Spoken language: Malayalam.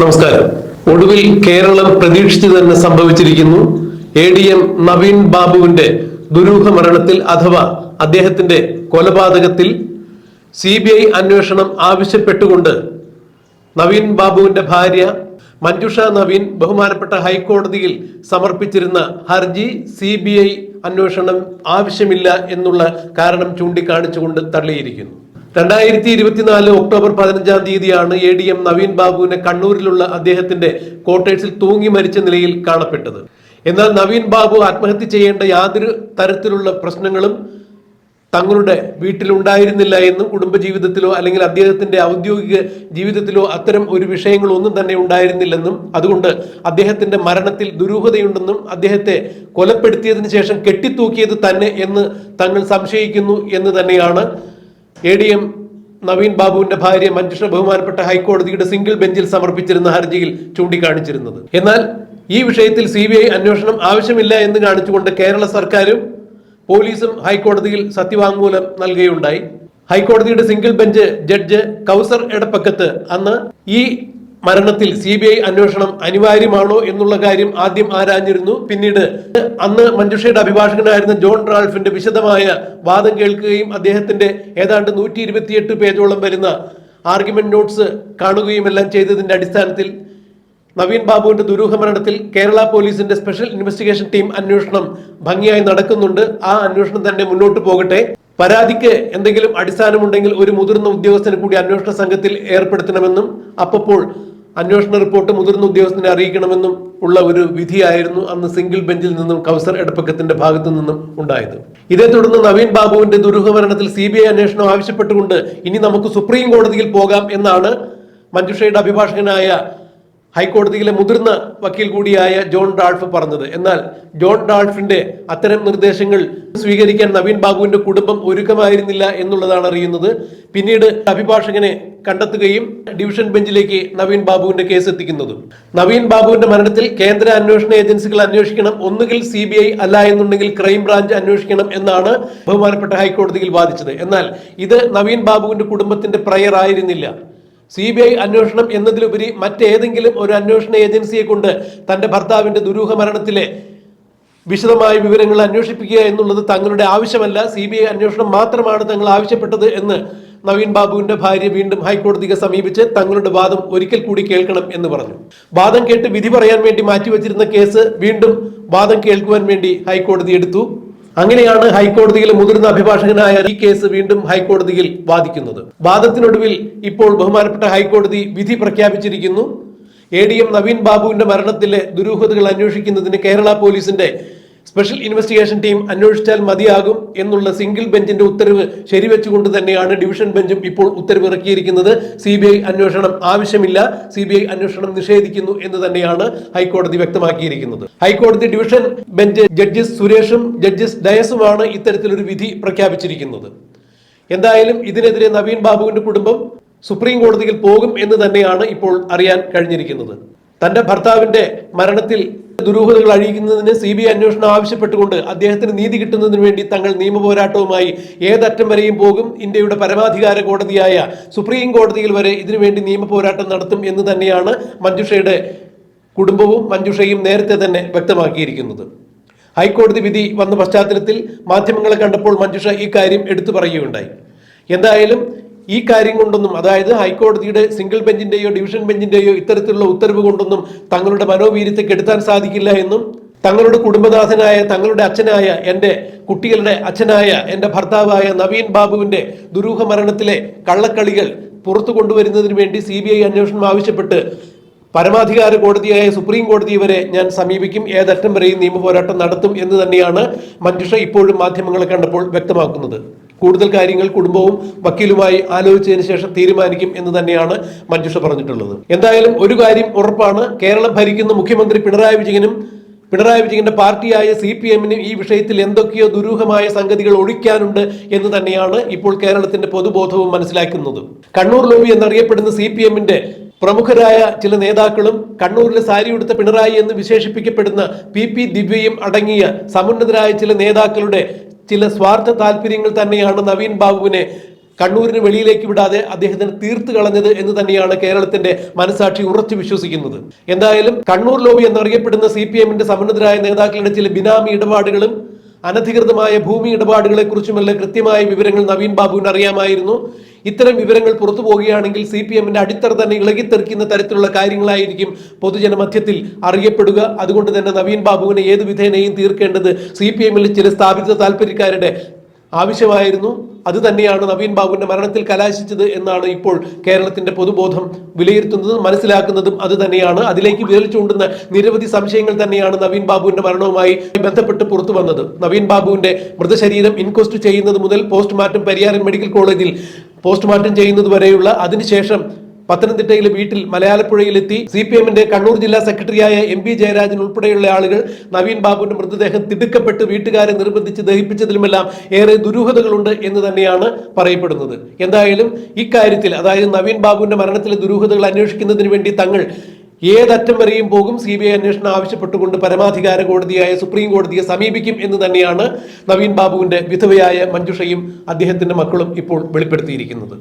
നമസ്കാരം. ഒടുവിൽ കേരളം പ്രതീക്ഷിച്ചു തന്നെ സംഭവിച്ചിരിക്കുന്നു. എ ഡി എം നവീൻ ബാബുവിന്റെ ദുരൂഹ മരണത്തിൽ അഥവാ അദ്ദേഹത്തിന്റെ കൊലപാതകത്തിൽ സി ബി ഐ അന്വേഷണം ആവശ്യപ്പെട്ടുകൊണ്ട് നവീൻ ബാബുവിന്റെ ഭാര്യ മഞ്ജുഷ നവീൻ ബഹുമാനപ്പെട്ട ഹൈക്കോടതിയിൽ സമർപ്പിച്ചിരുന്ന ഹർജി സി ബി ഐ അന്വേഷണം ആവശ്യമില്ല എന്നുള്ള കാരണം ചൂണ്ടിക്കാണിച്ചുകൊണ്ട് തള്ളിയിരിക്കുന്നു. രണ്ടായിരത്തി ഇരുപത്തിനാല് ഒക്ടോബർ പതിനഞ്ചാം തീയതിയാണ് എ ഡി എം നവീൻ ബാബുവിനെ കണ്ണൂരിലുള്ള അദ്ദേഹത്തിന്റെ ക്വാർട്ടേഴ്സിൽ തൂങ്ങി മരിച്ച നിലയിൽ കാണപ്പെട്ടത്. എന്നാൽ നവീൻ ബാബു ആത്മഹത്യ ചെയ്യേണ്ട യാതൊരു തരത്തിലുള്ള പ്രശ്നങ്ങളും തങ്ങളുടെ വീട്ടിലുണ്ടായിരുന്നില്ല എന്നും കുടുംബജീവിതത്തിലോ അല്ലെങ്കിൽ അദ്ദേഹത്തിന്റെ ഔദ്യോഗിക ജീവിതത്തിലോ അത്തരം ഒരു വിഷയങ്ങളൊന്നും തന്നെ ഉണ്ടായിരുന്നില്ലെന്നും അതുകൊണ്ട് അദ്ദേഹത്തിന്റെ മരണത്തിൽ ദുരൂഹതയുണ്ടെന്നും അദ്ദേഹത്തെ കൊലപ്പെടുത്തിയതിനു ശേഷം കെട്ടിത്തൂക്കിയത് തന്നെ എന്ന് തങ്ങൾ സംശയിക്കുന്നു എന്ന് തന്നെയാണ് എ ഡി എം നവീൻ ബാബുവിന്റെ ഭാര്യ മഞ്ജുഷ ബഹുമാനപ്പെട്ട ഹൈക്കോടതിയുടെ സിംഗിൾ ബെഞ്ചിൽ സമർപ്പിച്ചിരുന്ന ഹർജിയിൽ ചൂണ്ടിക്കാണിച്ചിരുന്നത്. എന്നാൽ ഈ വിഷയത്തിൽ സി ബി ഐ അന്വേഷണം ആവശ്യമില്ല എന്ന് കാണിച്ചുകൊണ്ട് കേരള സർക്കാരും പോലീസും ഹൈക്കോടതിയിൽ സത്യവാങ്മൂലം നൽകുകയുണ്ടായി. ഹൈക്കോടതിയുടെ single bench judge Kauser Edappagath അന്ന് ഈ മരണത്തിൽ സി ബി ഐ അന്വേഷണം അനിവാര്യമാണോ എന്നുള്ള കാര്യം ആദ്യം ആരാഞ്ഞിരുന്നു. പിന്നീട് അന്ന് മഞ്ജുഷയുടെ അഭിഭാഷകനായിരുന്ന ജോൺ റാൾഫിന്റെ വിശദമായ വാദം കേൾക്കുകയും അദ്ദേഹത്തിന്റെ ഏതാണ്ട് നൂറ്റി ഇരുപത്തിയെട്ട് പേജോളം വരുന്ന ആർഗ്യുമെന്റ് നോട്ട്സ് കാണുകയും എല്ലാം ചെയ്തതിന്റെ അടിസ്ഥാനത്തിൽ നവീൻ ബാബുവിന്റെ ദുരൂഹ മരണത്തിൽ കേരള പോലീസിന്റെ സ്പെഷ്യൽ ഇൻവെസ്റ്റിഗേഷൻ ടീം അന്വേഷണം ഭംഗിയായി നടക്കുന്നുണ്ട്. ആ അന്വേഷണം തന്നെ മുന്നോട്ട് പോകട്ടെ. പരാതിക്ക് എന്തെങ്കിലും അടിസ്ഥാനമുണ്ടെങ്കിൽ ഒരു മുതിർന്ന ഉദ്യോഗസ്ഥനെ കൂടി അന്വേഷണ സംഘത്തിൽ ഏർപ്പെടുത്തണമെന്നും അപ്പോൾ അന്വേഷണ റിപ്പോർട്ട് മുതിർന്ന ഉദ്യോഗസ്ഥനെ അറിയിക്കണമെന്നും ഉള്ള ഒരു വിധിയായിരുന്നു അന്ന് സിംഗിൾ ബെഞ്ചിൽ നിന്നും കൗസർ എടപ്പക്കത്തിന്റെ ഭാഗത്തു നിന്നും ഉണ്ടായത്. ഇതേ തുടർന്ന് നവീൻ ബാബുവിന്റെ ദുരൂഹമരണത്തിൽ സി ബി ഐ അന്വേഷണം ആവശ്യപ്പെട്ടുകൊണ്ട് ഇനി നമുക്ക് സുപ്രീം കോടതിയിൽ പോകാം എന്നാണ് മഞ്ജുഷയുടെ അഭിഭാഷകനായ ഹൈക്കോടതിയിലെ മുതിർന്ന വക്കീൽ കൂടിയായ ജോൺ ഡാൾഫ് പറഞ്ഞത് എന്നാൽ ജോൺ ഡാൾഫിന്റെ അത്തരം നിർദ്ദേശങ്ങൾ സ്വീകരിക്കാൻ നവീൻ ബാബുവിന്റെ കുടുംബം ഒരുക്കമായിരുന്നില്ല എന്നുള്ളതാണ് അറിയുന്നത്. പിന്നീട് അഭിഭാഷകനെ കണ്ടെത്തുകയും ഡിവിഷൻ ബെഞ്ചിലേക്ക് നവീൻ ബാബുവിന്റെ കേസ് എത്തിക്കുന്നതും. നവീൻ ബാബുവിന്റെ മരണത്തിൽ കേന്ദ്ര അന്വേഷണ ഏജൻസികൾ അന്വേഷിക്കണം ഒന്നുകിൽ സി ബി ഐ അല്ല എന്നുണ്ടെങ്കിൽ ക്രൈംബ്രാഞ്ച് അന്വേഷിക്കണം എന്നാണ് ബഹുമാനപ്പെട്ട ഹൈക്കോടതിയിൽ വാദിച്ചത്. എന്നാൽ ഇത് നവീൻ ബാബുവിന്റെ കുടുംബത്തിന്റെ പ്രയർ ആയിരുന്നില്ല. സി ബി ഐ അന്വേഷണം എന്നതിലുപരി മറ്റേതെങ്കിലും ഒരു അന്വേഷണ ഏജൻസിയെ കൊണ്ട് തന്റെ ഭർത്താവിന്റെ ദുരൂഹ മരണത്തിലെ വിശദമായ വിവരങ്ങൾ അന്വേഷിപ്പിക്കുക എന്നുള്ളത് തങ്ങളുടെ ആവശ്യമല്ല. സി ബി ഐ അന്വേഷണം മാത്രമാണ് തങ്ങൾ ആവശ്യപ്പെട്ടത് എന്ന് നവീൻ ബാബുവിന്റെ ഭാര്യ വീണ്ടും ഹൈക്കോടതിയെ സമീപിച്ച് തങ്ങളുടെ വാദം ഒരിക്കൽ കൂടി കേൾക്കണം എന്ന് പറഞ്ഞു. വാദം കേട്ട് വിധി പറയാൻ വേണ്ടി മാറ്റിവെച്ചിരുന്ന കേസ് വീണ്ടും വാദം കേൾക്കുവാൻ വേണ്ടി ഹൈക്കോടതി എടുത്തു. അങ്ങനെയാണ് ഹൈക്കോടതിയിലെ മുതിർന്ന അഭിഭാഷകനായ ഈ കേസ് വീണ്ടും ഹൈക്കോടതിയിൽ വാദിക്കുന്നത്. വാദത്തിനൊടുവിൽ ഇപ്പോൾ ബഹുമാനപ്പെട്ട ഹൈക്കോടതി വിധി പ്രഖ്യാപിച്ചിരിക്കുന്നു. എ ഡി എം നവീൻ ബാബുവിന്റെ മരണത്തിലെ ദുരൂഹതകൾ അന്വേഷിക്കുന്നതിന് കേരള പോലീസിന്റെ സ്പെഷ്യൽ ഇൻവെസ്റ്റിഗേഷൻ ടീം അന്വേഷിച്ചാൽ മതിയാകും എന്നുള്ള സിംഗിൾ ബെഞ്ചിന്റെ ഉത്തരവ് ശരിവെച്ചുകൊണ്ട് തന്നെയാണ് ഡിവിഷൻ ബെഞ്ചും ഇപ്പോൾ ഉത്തരവ് ഇറക്കിയിരിക്കുന്നത് സി ബി ഐ അന്വേഷണം ആവശ്യമില്ല. സി ബി ഐ അന്വേഷണം നിഷേധിക്കുന്നു എന്ന് തന്നെയാണ് ഹൈക്കോടതി വ്യക്തമാക്കിയിരിക്കുന്നത്. ഹൈക്കോടതി ഡിവിഷൻ ബെഞ്ച് ജഡ്ജസ് സുരേഷും ജഡ്ജസ് ഡയസുമാണ് ഇത്തരത്തിലൊരു വിധി പ്രഖ്യാപിച്ചിരിക്കുന്നത്. എന്തായാലും ഇതിനെതിരെ നവീൻ ബാബുവിന്റെ കുടുംബം സുപ്രീം കോടതിയിൽ പോകും എന്ന് തന്നെയാണ് ഇപ്പോൾ അറിയാൻ കഴിഞ്ഞിരിക്കുന്നത്. തന്റെ ഭർത്താവിന്റെ മരണത്തിൽ ദുരൂഹതകൾ അഴിയിക്കുന്നതിന് സി ബി ഐ അന്വേഷണം ആവശ്യപ്പെട്ടുകൊണ്ട് അദ്ദേഹത്തിന് നീതി കിട്ടുന്നതിന് വേണ്ടി തങ്ങൾ നിയമപോരാട്ടവുമായി ഏതറ്റം വരെയും പോകും. ഇന്ത്യയുടെ പരമാധികാര കോടതിയായ സുപ്രീം കോടതിയിൽ വരെ ഇതിനുവേണ്ടി നിയമപോരാട്ടം നടത്തും എന്ന് തന്നെയാണ് മഞ്ജുഷയുടെ കുടുംബവും മഞ്ജുഷയും നേരത്തെ തന്നെ വ്യക്തമാക്കിയിരിക്കുന്നത്. ഹൈക്കോടതി വിധി വന്ന പശ്ചാത്തലത്തിൽ മാധ്യമങ്ങളെ കണ്ടപ്പോൾ മഞ്ജുഷ ഈ കാര്യം എടുത്തു പറയുകയുണ്ടായി. എന്തായാലും ഈ കാര്യം കൊണ്ടൊന്നും അതായത് ഹൈക്കോടതിയുടെ സിംഗിൾ ബെഞ്ചിന്റെയോ ഡിവിഷൻ ബെഞ്ചിന്റെയോ ഇത്തരത്തിലുള്ള ഉത്തരവ് കൊണ്ടൊന്നും തങ്ങളുടെ മനോവീര്യത്തെ കെടുത്താൻ സാധിക്കില്ല എന്നും തങ്ങളുടെ കുടുംബനാഥനായ തങ്ങളുടെ അച്ഛനായ എന്റെ കുട്ടികളുടെ അച്ഛനായ എന്റെ ഭർത്താവായ നവീൻ ബാബുവിന്റെ ദുരൂഹ മരണത്തിലെ കള്ളക്കളികൾ പുറത്തു കൊണ്ടുവരുന്നതിന് വേണ്ടി സി ബി ഐ അന്വേഷണം ആവശ്യപ്പെട്ട് പരമാധികാര കോടതിയായ സുപ്രീം കോടതി വരെ ഞാൻ സമീപിക്കും ഏതറ്റം വരെയും നിയമപോരാട്ടം നടത്തും എന്ന് തന്നെയാണ് മഞ്ജുഷ ഇപ്പോഴും മാധ്യമങ്ങളെ കണ്ടപ്പോൾ വ്യക്തമാക്കുന്നത്. കൂടുതൽ കാര്യങ്ങൾ കുടുംബവും വക്കീലുമായി ആലോചിച്ചതിന് ശേഷം തീരുമാനിക്കും എന്ന് തന്നെയാണ് മഞ്ജുഷ പറഞ്ഞിട്ടുള്ളത്. എന്തായാലും ഒരു കാര്യം ഉറപ്പാണ്. കേരളം ഭരിക്കുന്ന മുഖ്യമന്ത്രി പിണറായി വിജയനും പിണറായി വിജയന്റെ പാർട്ടിയായ സി പി എമ്മിനും ഈ വിഷയത്തിൽ എന്തൊക്കെയോ ദുരൂഹമായ സംഗതികൾ ഒഴിക്കാനുണ്ട് എന്ന് തന്നെയാണ് ഇപ്പോൾ കേരളത്തിന്റെ പൊതുബോധവും മനസ്സിലാക്കുന്നത്. കണ്ണൂർ ലോബി എന്നറിയപ്പെടുന്ന സി പി എമ്മിന്റെ പ്രമുഖരായ ചില നേതാക്കളും കണ്ണൂരിലെ സാരി ഉടുത്ത പിണറായി എന്ന് വിശേഷിപ്പിക്കപ്പെടുന്ന പി പി ദിവ്യയും അടങ്ങിയ സമുന്നതരായ ചില നേതാക്കളുടെ ചില സ്വാർത്ഥ താല്പര്യങ്ങൾ തന്നെയാണ് നവീൻ ബാബുവിനെ കണ്ണൂരിന് വെളിയിലേക്ക് വിടാതെ അദ്ദേഹത്തിന് തീർത്തു കളഞ്ഞത് എന്ന് തന്നെയാണ് കേരളത്തിന്റെ മനസാക്ഷി ഉറച്ചു വിശ്വസിക്കുന്നത്. എന്തായാലും കണ്ണൂർ ലോബി എന്നറിയപ്പെടുന്ന സി പി എമ്മിന്റെ സമന്നതരായ നേതാക്കളുടെ ചില ബിനാമി ഇടപാടുകളും അനധികൃതമായ ഭൂമി ഇടപാടുകളെ കുറിച്ചുമെല്ലാം കൃത്യമായ വിവരങ്ങൾ നവീൻ ബാബുവിന് അറിയാമായിരുന്നു. ഇത്തരം വിവരങ്ങൾ പുറത്തു പോവുകയാണെങ്കിൽ സി പി എമ്മിന്റെ അടിത്തറ തന്നെ ഇളകിത്തെറിക്കുന്ന തരത്തിലുള്ള കാര്യങ്ങളായിരിക്കും പൊതുജനമധ്യത്തിൽ അറിയപ്പെടുക. അതുകൊണ്ട് തന്നെ നവീൻ ബാബുവിനെ ഏത് വിധേനയും തീർക്കേണ്ടത് സി പി എമ്മിൽ ചില സ്ഥാപിത താല്പര്യക്കാരുടെ ആവശ്യമായിരുന്നു. അത് തന്നെയാണ് നവീൻ ബാബുവിന്റെ മരണത്തിൽ കലാശിച്ചത് എന്നാണ് ഇപ്പോൾ കേരളത്തിന്റെ പൊതുബോധം വിലയിരുത്തുന്നതും മനസ്സിലാക്കുന്നതും അത് തന്നെയാണ്. അതിലേക്ക് വിരൽ ചൂണ്ടുന്ന നിരവധി സംശയങ്ങൾ തന്നെയാണ് നവീൻ ബാബുവിന്റെ മരണവുമായി ബന്ധപ്പെട്ട് പുറത്തു വന്നത്. നവീൻ ബാബുവിന്റെ മൃതശരീരം ഇൻക്വസ്റ്റ് ചെയ്യുന്നത് മുതൽ പോസ്റ്റ്മോർട്ടം പരിയാരൻ മെഡിക്കൽ കോളേജിൽ പോസ്റ്റ്മോർട്ടം ചെയ്യുന്നത് വരെയുള്ള അതിനുശേഷം പത്തനംതിട്ടയിലെ വീട്ടിൽ മലയാളപ്പുഴയിലെത്തി സി പി എമ്മിന്റെ കണ്ണൂർ ജില്ലാ സെക്രട്ടറിയായ എം പി ജയരാജൻ ഉൾപ്പെടെയുള്ള ആളുകൾ നവീൻ ബാബുവിന്റെ മൃതദേഹം തിടുക്കപ്പെട്ട് വീട്ടുകാരെ നിർബന്ധിച്ച് ദഹിപ്പിച്ചതിലുമെല്ലാം ഏറെ ദുരൂഹതകളുണ്ട് എന്ന് തന്നെയാണ് പറയപ്പെടുന്നത്. എന്തായാലും ഇക്കാര്യത്തിൽ അതായത് നവീൻ ബാബുവിന്റെ മരണത്തിലെ ദുരൂഹതകൾ അന്വേഷിക്കുന്നതിന് വേണ്ടി തങ്ങൾ ഏതറ്റം വരെയും പോകും. സി ബി ഐ അന്വേഷണം ആവശ്യപ്പെട്ടുകൊണ്ട് പരമാധികാര കോടതിയായ സുപ്രീം കോടതിയെ സമീപിക്കും എന്ന് തന്നെയാണ് നവീൻ ബാബുവിന്റെ വിധവയായ മഞ്ജുഷയും അദ്ദേഹത്തിന്റെ മക്കളും ഇപ്പോൾ വെളിപ്പെടുത്തിയിരിക്കുന്നത്.